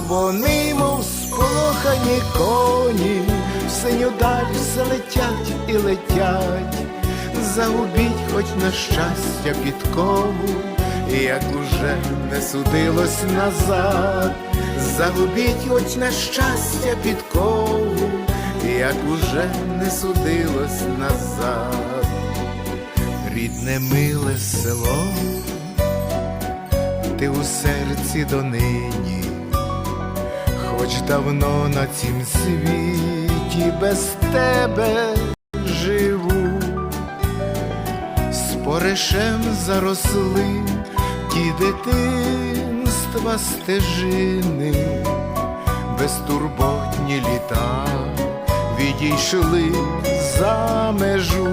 вони, мов сполохані коні, в синю даль все летять і летять, загубіть хоч на щастя підкову, як уже не судилось назад, загубіть хоч на щастя підкову, як уже не судилось назад, рідне миле село, ти у серці донині, хоч давно на цім світі без тебе живу, споришем заросли ті дитинства стежини, безтурботні літа відійшли за межу.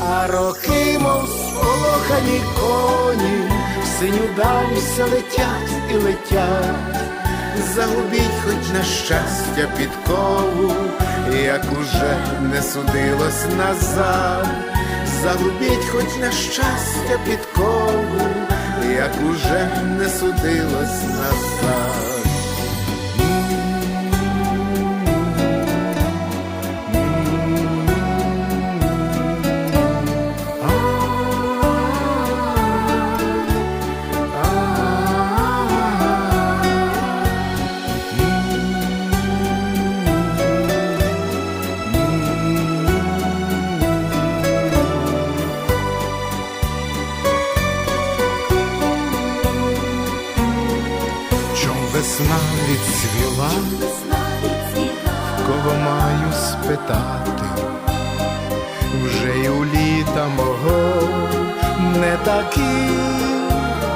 А роки, мов сполохані коні, в синю даль все летять і летять, загубіть хоч на щастя підкову, як уже не судилось назад, загубіть хоч на щастя підкову, як уже не судилось назад. Весна відцвіла, кого маю спитати, вже й у літа мого не такі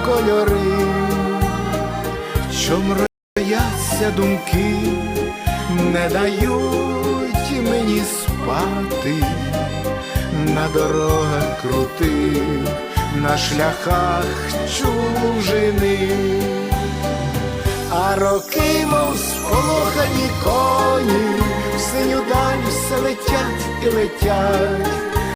кольори, чом рояться думки, не дають мені спати. На дорогах крутих, на шляхах чужини. Роки, сполохані коні, в синю даль все летять і летять,